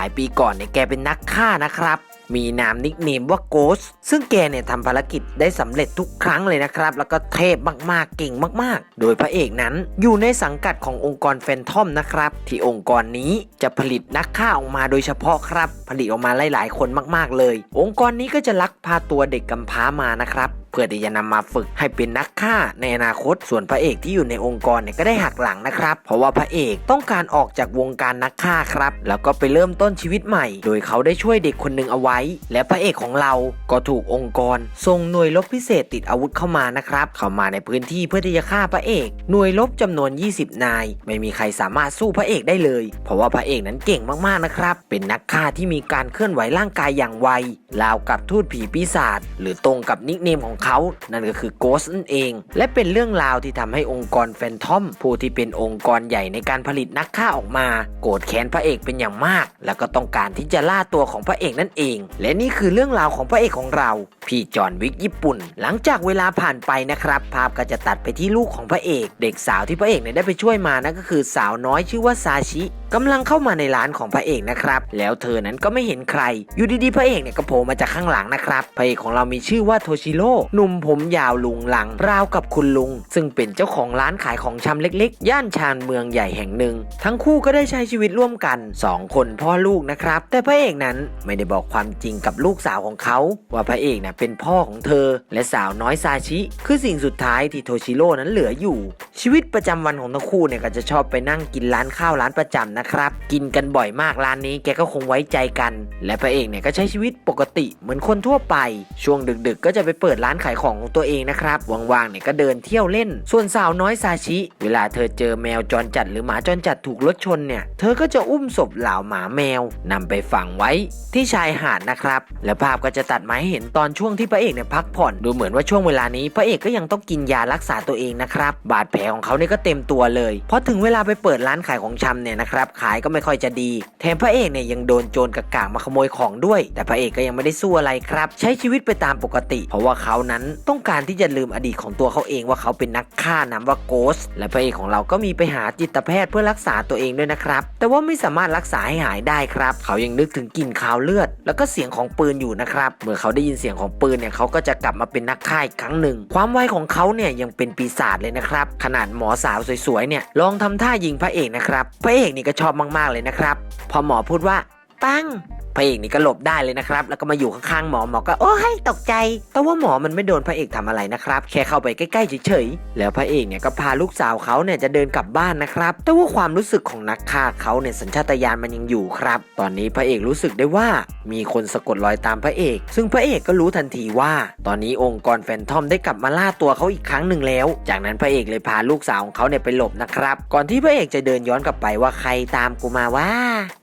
หลายปีก่อนเนี่ยแกเป็นนักฆ่านะครับ มีนามนิกเนมว่าโกสซึ่งแกเนี่ยทำภารกิจได้สำเร็จทุกครั้งเลยนะครับ แล้วก็เทพมากๆเก่งมากๆ โดยพระเอกนั้นอยู่ในสังกัดขององค์กรแฟนทอมนะครับ ที่องค์กรนี้จะผลิตนักฆ่าออกมาโดยเฉพาะครับ ผลิตออกมาหลายๆคนมากๆเลย องค์กรนี้ก็จะลักพาตัวเด็กกำพร้ามานะครับ เพื่อที่จะนำมาฝึกให้เป็นนักฆ่าในอนาคตส่วนพระเอกที่อยู่ในองค์กรเนี่ยก็ได้หักหลังนะครับ เพราะว่าพระเอกต้องการออกจากวงการนักฆ่าครับ แล้วก็ไปเริ่มต้นชีวิตใหม่ โดยเขาได้ช่วยเด็กคนหนึ่งเอาไว้ และพระเอกของเราก็ถูกองค์กรส่งหน่วยรบพิเศษติดอาวุธเข้ามานะครับ เข้ามาในพื้นที่เพื่อที่จะฆ่าพระเอก หน่วยรบจำนวน 20 นาย ไม่มีใครสามารถสู้พระเอกได้เลย เพราะว่าพระเอกนั้นเก่งมากๆนะครับ เป็นนักฆ่าที่มีการเคลื่อนไหวร่างกายอย่างไวราวกับทูตผีปีศาจหรือตรงกับนิกเนมของเขา นั่นก็คือโกสนั่นเอง และเป็นเรื่องราวที่ทำให้องค์กรแฟนทอม ผู้ที่เป็นองค์กรใหญ่ในการผลิตนักฆ่าออกมา โกรธแค้นพระเอกเป็นอย่างมาก แล้วก็ต้องการที่จะล่าตัวของพระเอกนั่นเอง และนี่คือเรื่องราวของพระเอกของเรา พี่จอห์นวิกญี่ปุ่น หลังจากเวลาผ่านไปนะครับภาพก็จะตัดไปที่ลูกของพระเอก เด็กสาวที่พระเอกเนี่ยได้ไปช่วยมานั่นก็คือสาวน้อยชื่อว่าซาชิกำลังเข้ามาในร้านของพระเอกนะครับ แล้วเธอนั้นก็ไม่เห็นใคร อยู่ดีๆ พระเอกเนี่ยก็โผล่มาจากข้างหลังนะครับ พระเอกของเรามีชื่อว่าโทชิโร่หนุ่มผมยาวลุงหลัง ราวกับคุณลุง ซึ่งเป็นเจ้าของร้านขายของชำเล็ก ๆ ย่านชานเมืองใหญ่แห่งหนึ่ง ทั้งคู่ก็ได้ใช้ชีวิตร่วมกัน 2 คนพ่อลูกนะครับ แต่พระเอกนั้นไม่ได้บอกความจริงกับลูกสาวของเขา ว่าพระเอกนี่ยเป็นพ่อของเธอ และสาวน้อยซาชิ คือสิ่งสุดท้ายที่โทชิโร่นั้นเหลืออยู่ ชีวิตประจำวันของทั้งคู่เนี่ยก็จะชอบไปนั่งกินร้านข้าวร้านประจำนะครับ กินกันบ่อยมากร้านนี้แกก็คงไว้ใจกัน และพระเอกเนี่ยก็ใช้ชีวิตปกติเหมือนคนทั่วไป ช่วงดึกๆ ก็จะไปเปิดร้านขายของของตัวเองนะครับว่างๆเนี่ยก็เดินเที่ยวเล่น ส่วนสาวน้อยซาชิ เวลาเธอเจอแมวจรจัดหรือหมาจรจัดถูกรถชนเนี่ย เธอก็จะอุ้มศพเหล่าหมาแมวนำไปฝังไว้ที่ชายหาดนะครับ และภาพก็จะตัดมาให้เห็นตอนช่วงที่พระเอกเนี่ยพักผ่อน ดูเหมือนว่าช่วงเวลานี้พระเอกก็ยังต้องกินยารักษาตัวเองนะครับ บาดแผลของเขาเนี่ยก็เต็มตัวเลยเพราะถึงเวลาไปเปิดร้านขายของชำเนี่ยนะครับ ขายก็ไม่ค่อยจะดี แถมพระเอกเนี่ยยังโดนโจรกะกางมาขโมยของด้วย แต่พระเอกก็ยังไม่ได้สู้อะไรครับ ใช้ชีวิตไปตามปกติ เพราะว่าเขานั้นต้องการที่จะลืมอดีตของตัวเขาเองว่าเขาเป็นนักฆ่านามว่าโกสและพระเอกของเราก็มีไปหาจิตแพทย์เพื่อรักษาตัวเองด้วยนะครับ แต่ว่าไม่สามารถรักษาให้หายได้ครับ เขายังนึกถึงกลิ่นคาวเลือด แล้วก็เสียงของปืนอยู่นะครับ เมื่อเขาได้ยินเสียงของปืนเนี่ยเขาก็จะกลับมาเป็นนักฆ่าอีกครั้งหนึ่ง ความไวของเขาเนี่ยยังเป็นปีศาจเลยนะครับ ขนาดหมอสาวสวยๆเนี่ยลองทำท่ายิงพระเอกนะครับ พระเอกนี่ก็ชอบมากๆเลยนะครับ พอหมอพูดว่าปัง พระเอกนี่ก็หลบได้เลยนะครับ แล้วก็มาอยู่ข้างๆหมอหมอก็โอ้ยตกใจ แต่ว่าหมอมันไม่โดนพระเอกทำอะไรนะครับ แค่เข้าไปใกล้ๆเฉยๆ แล้วพระเอกเนี่ยก็พาลูกสาวเขาเนี่ยจะเดินกลับบ้านนะครับ แต่ว่าความรู้สึกของนักฆ่าเขาเนี่ยสัญชาตญาณมันยังอยู่ครับ ตอนนี้พระเอกรู้สึกได้ว่ามีคนสะกดรอยตามพระเอก ซึ่งพระเอกก็รู้ทันทีว่า ตอนนี้องค์กรแฟนทอมได้กลับมาล่าตัวเขาอีกครั้งหนึ่งแล้ว จากนั้นพระเอกเลยพาลูกสาวของเขาเนี่ยไปหลบนะครับ ก่อนที่พระเอกจะเดินย้อนกลับไปว่าใครตามกูมาว่า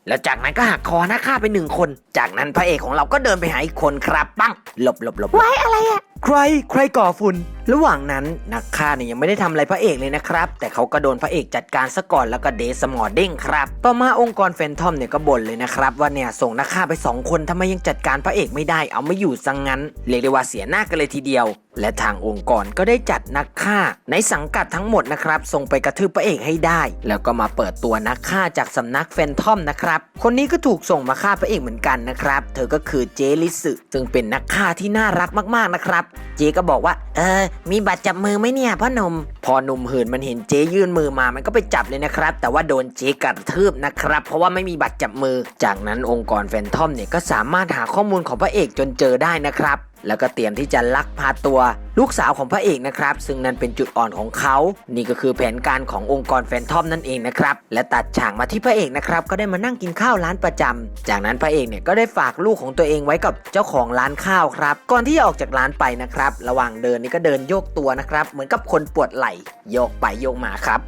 แล้วจากนั้นก็หักคอนักฆ่าไปหนึ่งคน จากนั้นพระเอกของเราก็เดินไปหาอีกคนครับปังหลบหลบหลบ ไว้อะไรอะ ใครใครก่อฝุ่น ระหว่างนั้นนักฆ่าเนี่ยยังไม่ได้ทำอะไรพระเอกเลยนะครับ แต่เขาก็โดนพระเอกจัดการซะก่อนแล้วก็เดสมอร์เด้งครับ ต่อมาองค์กรแฟนทอมเนี่ยก็บ่นเลยนะครับ ว่าเนี่ยส่งนักฆ่าไป 2 คนทำไมยังจัดการพระเอกไม่ได้ เอาไม่อยู่ซังงั้น เรียกได้ว่าเสียหน้ากันเลยทีเดียว และทางองค์กรก็ได้จัดนักฆ่า ในสังกัดทั้งหมดนะครับส่งไปกระทืบพระเอกให้ได้ แล้วก็มาเปิดตัวนักฆ่าจากสำนักแฟนทอมนะครับคนนี้ก็ถูกส่งมาฆ่าพระเอกเหมือนกันนะครับเธอก็คือเจลิสึซึ่งเป็นนักฆ่าที่น่ารักมากๆนะครับเจก็บอกว่า เออ มีบัตรจับมือไหมเนี่ยพ่อหนุ่ม พอหนุ่มหื่นมันเห็นเจยื่นมือมา มันก็ไปจับเลยนะครับ แต่ว่าโดนเจกระทืบนะครับ เพราะว่าไม่มีบัตรจับมือ จากนั้นองค์กรแฟนทอมเนี่ยก็สามารถหาข้อมูลของพระเอกจนเจอได้นะครับ แล้วก็เตรียมที่จะลักพาตัวลูกสาวของพระเอกนะครับ ซึ่งนั่นเป็นจุดอ่อนของเขา นี่ก็คือแผนการขององค์กรแฟนทอมนั่นเองนะครับ และตัดฉากมาที่พระเอกนะครับ ก็ได้มานั่งกินข้าวร้านประจำจากนั้นพระเอกเนี่ยก็ได้ฝากลูกของตัวเองไว้กับเจ้าของร้านข้าวครับ ก่อนที่จะออกจากร้านไปนะครับ ระหว่างเดินนี่ก็เดินโยกตัวนะครับ เหมือนกับคนปวดไหล่โยกไปโยกมาครับ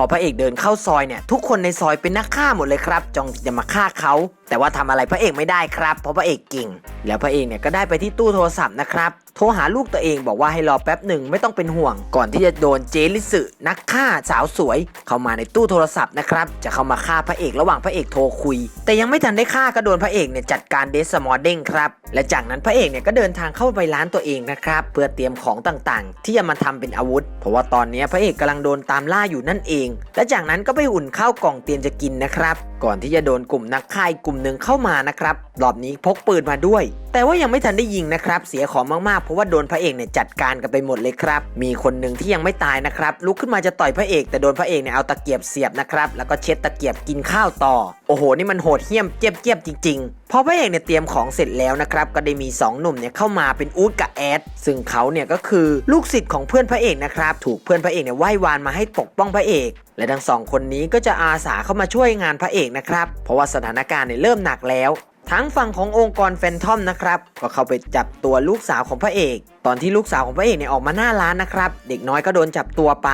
พอพระเอกเดินเข้าซอยเนี่ยทุกคนในซอยเป็นนักฆ่าหมดเลยครับจ้องจะมาฆ่าเขาแต่ว่าทำอะไรพระเอกไม่ได้ครับ เพราะพระเอกเก่ง แล้วพระเอกเนี่ยก็ได้ไปที่ตู้โทรศัพท์นะครับโทรหาลูกตัวเองบอกว่าให้รอแป๊บหนึ่งไม่ต้องเป็นห่วง ก่อนที่จะโดนเจลิสึนักฆ่าสาวสวย เข้ามาในตู้โทรศัพท์นะครับจะเข้ามาฆ่าพระเอกระหว่างพระเอกโทรคุย แต่ยังไม่ทันได้ฆ่าก็โดนพระเอกเนี่ยจัดการเดสมอร์เด้งครับและจากนั้นพระเอกเนี่ยก็เดินทางเข้าไปร้านตัวเองนะครับเพื่อเตรียมของต่างๆ ที่จะมาทำเป็นอาวุธ เพราะว่าตอนนี้พระเอกกำลังโดนตามล่าอยู่นั่นเองและจากนั้นก็ไปอุ่นข้าวกล่องเตรียมจะกินนะครับ ก่อนที่จะโดนกลุ่มนักฆ่ากกลุ่มหนึ่งเข้ามานะครับรอบนี้พกปืนมาด้วย แต่ว่ายังไม่ทันได้ยิงนะครับ เสียของมากๆ เพราะว่าโดนพระเอกเนี่ยจัดการกันไปหมดเลยครับ มีคนหนึ่งที่ยังไม่ตายนะครับ ลุกขึ้นมาจะต่อยพระเอก แต่โดนพระเอกเนี่ยเอาตะเกียบเสียบนะครับแล้วก็เช็ดตะเกียบกินข้าวต่อ โอ้โห นี่มันโหดเหี้ยมเจี๊ยบเจี๊ยบจริง ๆ พอพระเอกเนี่ยเตรียมของเสร็จแล้วนะครับก็ได้มี 2 หนุ่มเนี่ยเข้ามาเป็นอูดกับแอดซึ่งเขาเนี่ยก็คือลูกศิษย์ของเพื่อนพระเอกนะครับถูกเพื่อนพระเอกเนี่ยไหว้วานมาให้ปกป้องพระเอก และทั้งสองคนนี้ก็จะอาสาเข้ามาช่วยงานพระเอกนะครับ เพราะว่าสถานการณ์เนี่ยเริ่มหนักแล้ว ทั้งฝั่งขององค์กรแฟนทอมนะครับ ก็เข้าไปจับตัวลูกสาวของพระเอกตอนที่ลูกสาวของพระเอกเนี่ยออกมาหน้าร้านนะครับ เด็กน้อยก็โดนจับตัวไป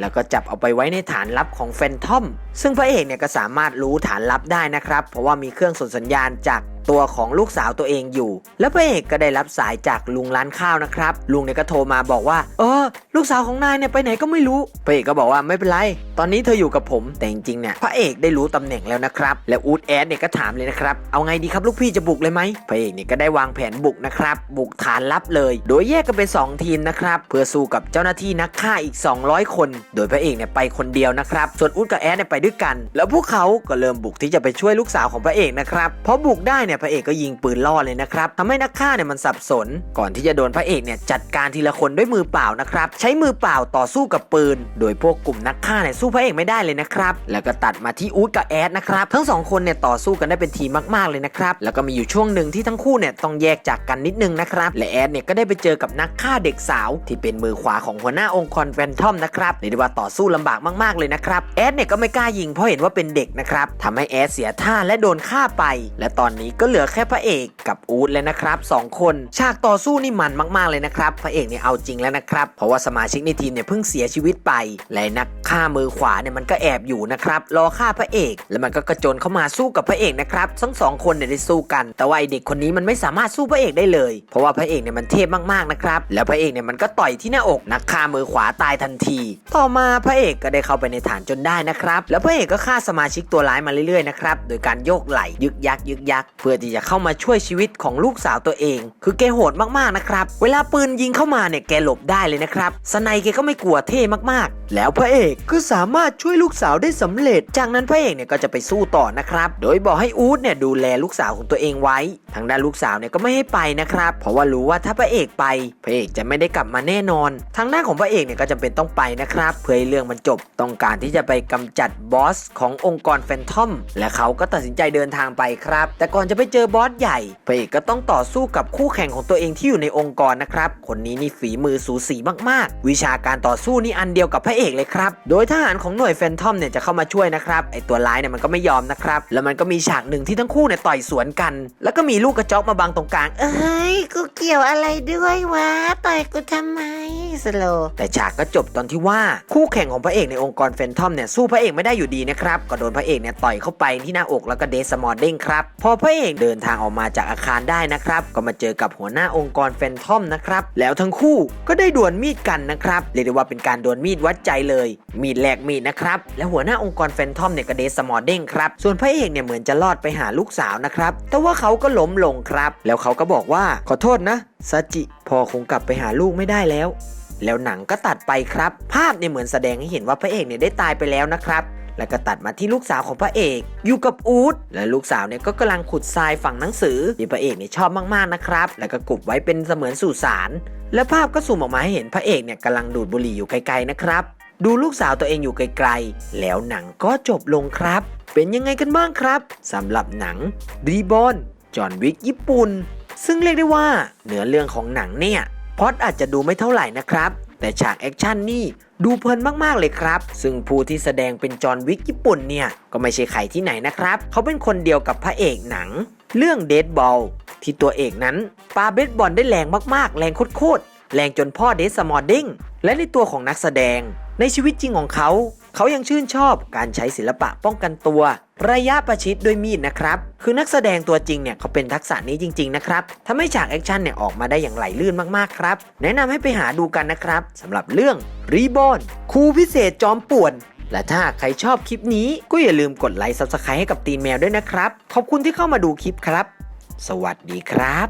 แล้วก็จับเอาไปไว้ในฐานลับของแฟนทอม ซึ่งพระเอกเนี่ยก็สามารถรู้ฐานลับได้นะครับ เพราะว่ามีเครื่องส่งสัญญาณจากตัวของลูกสาวตัวเองอยู่ แล้วพระเอกก็ได้รับสายจากลุงร้านข้าวนะครับ ลุงเนี่ยก็โทรมาบอกว่า เออ ลูกสาวของนายเนี่ยไปไหนก็ไม่รู้ พระเอกก็บอกว่าไม่เป็นไร ตอนนี้เธออยู่กับผม แต่จริงๆเนี่ย พระเอกได้รู้ตำแหน่งแล้วนะครับ และอูดแอดเนี่ยก็ถามเลยนะครับ เอาไงดีครับลูกพี่จะบุกเลยไหมพระเอกเนี่ยก็ได้วางแผนบุกนะครับ บุกฐานลับเลย โดยแยกกันเป็นสองทีมนะครับเพื่อสู้กับเจ้าหน้าที่นักฆ่าอีก 200 คน โดยพระเอกเนี่ยไปคนเดียวนะครับส่วนอูดกับแอดเนี่ยไปด้วยกัน แล้วพวกเขาก็เริ่มบุกที่จะไปช่วยลูกสาวของพระเอกนะครับพอบุกได้เนี่ยพระเอกก็ยิงปืนล่อเลยนะครับทำให้นักฆ่าเนี่ยมันสับสน ก่อนที่จะโดนพระเอกเนี่ยจัดการทีละคนด้วยมือเปล่านะครับใช้มือเปล่าต่อสู้กับปืน โดยพวกกลุ่มนักฆ่าเนี่ยสู้พระเอกไม่ได้เลยนะครับแล้วก็ตัดมาที่อูดกับแอดนะครับทั้งสองคนเนี่ยต่อสู้กันได้เป็นทีมมากๆเลยนะครับแล้วก็มีอยู่ช่วงหนึ่งที่ทั้งคู่เนี่ยต้องแยกจากกันนิดนึงนะครับและแอดเนี่ยก็ได้ไปเจอกับนักฆ่าเด็กสาว ที่เป็นมือขวาของหัวหน้าองค์กรแฟนทอมนะครับเรียกได้ว่าต่อสู้ลำบากมากๆเลยนะครับแอดเนี่ยก็ไม่กล้ายิงเพราะเห็นว่าเป็นเด็กนะครับทำให้แอดเสียท่าและโดนฆ่าไป และตอนนี้ก็เหลือแค่พระเอก กับอูดเลยนะครับสองคนฉากต่อสู้นี่มันมากๆเลยนะครับพระเอกเนี่ยเอาจริงแล้วนะครับเพราะว่าสมาชิกในทีมเนี่ยเพิ่งเสียชีวิตไป และนักฆ่ามือขวาเนี่ยมันก็แอบอยู่นะครับรอฆ่าพระเอก แล้วมันก็กระโจนเข้ามาสู้กับพระเอกนะครับทั้งสองคนเนี่ยได้สู้กัน แต่ว่าไอเด็กคนนี้มันไม่สามารถสู้พระเอกได้เลย เพราะว่าพระเอกเนี่ยมันเทพมากๆนะครับแล้วพระเอกเนี่ยมันก็ต่อยที่หน้าอกนักฆ่ามือขวาตายทันที ต่อมาพระเอกก็ได้เข้าไปในฐานจนได้นะครับแล้วพระเอกก็ฆ่าสมาชิกตัวร้ายมาเรื่อยๆนะครับโดยการโยกไหลยึกยักยึกยักเพื่อที่จะเข้ามาช่วยชีวิตของลูกสาวตัวเอง คือแกโหดมากๆนะครับ เวลาปืนยิงเข้ามาเนี่ยแกหลบได้เลยนะครับสไนแกก็ไม่กลัวเท่มากๆ แล้วพระเอกก็สามารถช่วยลูกสาวได้สำเร็จ จากนั้นพระเอกเนี่ยก็จะไปสู้ต่อนะครับโดยบอกให้อู๊ดเนี่ยดูแลลูกสาวของตัวเองไว้ ทางด้านลูกสาวเนี่ยก็ไม่ให้ไปนะครับ เพราะว่ารู้ว่าถ้าพระเอกไป พระเอกจะไม่ได้กลับมาแน่นอน ทางด้านของพระเอกเนี่ยก็จำเป็นต้องไปนะครับ เพื่อให้เรื่องมันจบต้องการที่จะไปกำจัดบอสขององค์กรแฟนทอมและเขาก็ตัดสินใจเดินทางไปครับ แต่ก่อนจะไปเจอบอสใหญ่พระเอกก็ต้องต่อสู้กับคู่แข่งของตัวเองที่อยู่ในองค์กรนะครับ คนนี้นี่ฝีมือสูสีมากๆ วิชาการต่อสู้นี่อันเดียวกับพระเอกเลยครับ โดยทหารของหน่วยแฟนทอมเนี่ยจะเข้ามาช่วยนะครับ ไอตัวร้ายเนี่ยมันก็ไม่ยอมนะครับ แล้วมันก็มีฉากหนึ่งที่ทั้งคู่เนี่ยต่อยสวนกัน แล้วก็มีลูกกระจอกมาบังตรงกลาง เอ้ย กูเกี่ยวอะไรด้วยวะ ต่อยกูทำไมสโลว์แต่ฉากก็จบตอนที่ว่าคู่แข่งของพระเอกในองค์กรแฟนทอมเนี่ยสู้พระเอกไม่ได้อยู่ดีนะครับ ก็โดนพระเอกเนี่ยต่อยเข้าไปที่หน้าอกแล้วก็เดสมอร์เด้งครับ พอพระเอกเดินทางออกมาจากอาคารได้นะครับ ก็มาเจอกับหัวหน้าองค์กรแฟนทอมนะครับ แล้วทั้งคู่ก็ได้ดวลมีดกันนะครับ เรียกได้ว่าเป็นการดวลมีดวัดใจเลย มีดแลกมีดนะครับ และหัวหน้าองค์กรแฟนทอมเนี่ยก็เดสมอเด้งครับ ส่วนพระเอกเนี่ยเหมือนจะรอดไปหาลูกสาวนะครับ แต่ว่าเขาก็ล้มลงครับ แล้วเขาก็บอกว่าขอโทษนะซาจิพอคงกลับไปหาลูกไม่ได้แล้วแล้วหนังก็ตัดไปครับ ภาพเนี่ยเหมือนแสดงให้เห็นว่าพระเอกเนี่ยได้ตายไปแล้วนะครับ แล้วก็ตัดมาที่ลูกสาวของพระเอก อยู่กับอูดและลูกสาวเนี่ยก็กำลังขุดทรายฝั่งหนังสือที่พระเอกเนี่ยชอบมากๆนะครับ แล้วก็กลุบไว้เป็นเสมือนสุสานและภาพก็ซูมออกมาให้เห็นพระเอกเนี่ยกำลังดูดบุหรี่อยู่ไกลๆนะครับ ดูลูกสาวตัวเองอยู่ไกลๆ แล้วหนังก็จบลงครับ เป็นยังไงกันบ้างครับสำหรับหนังรีบอนจอห์นวิกญี่ปุ่น ซึ่งเรียกได้ว่าเนื้อเรื่องของหนังเนี่ยพอดอาจจะดูไม่เท่าไหร่นะครับ แต่ฉากแอคชั่นนี่ ดูเพลินมากๆเลยครับ ซึ่งผู้ที่แสดงเป็นจอห์นวิกญี่ปุ่นเนี่ย ก็ไม่ใช่ใครที่ไหนนะครับ เขาเป็นคนเดียวกับพระเอกหนัง เรื่องเดดบอลที่ตัวเอกนั้นปาเบสบอลได้แรงมากๆ แรงโคตรๆแรงจนพ่อเดสมอร์ดิ้งและในตัวของนักแสดง ในชีวิตจริงของเขา เขายังชื่นชอบการใช้ศิลปะป้องกันตัว ระยะประชิดด้วยมีดนะครับ คือนักแสดงตัวจริงเนี่ยเขาเป็นทักษะนี้จริง ๆ นะครับทำให้ฉากแอคชั่นเนี่ยออกมาได้อย่างไหลลื่นมากๆครับ แนะนำให้ไปหาดูกันนะครับสำหรับเรื่องรีบอนครูพิเศษจอมป่วนและถ้าใครชอบคลิปนี้ก็อย่าลืมกดไลค์ซับสไครต์ให้กับตีนแมวด้วยนะครับ ขอบคุณที่เข้ามาดูคลิปครับ สวัสดีครับ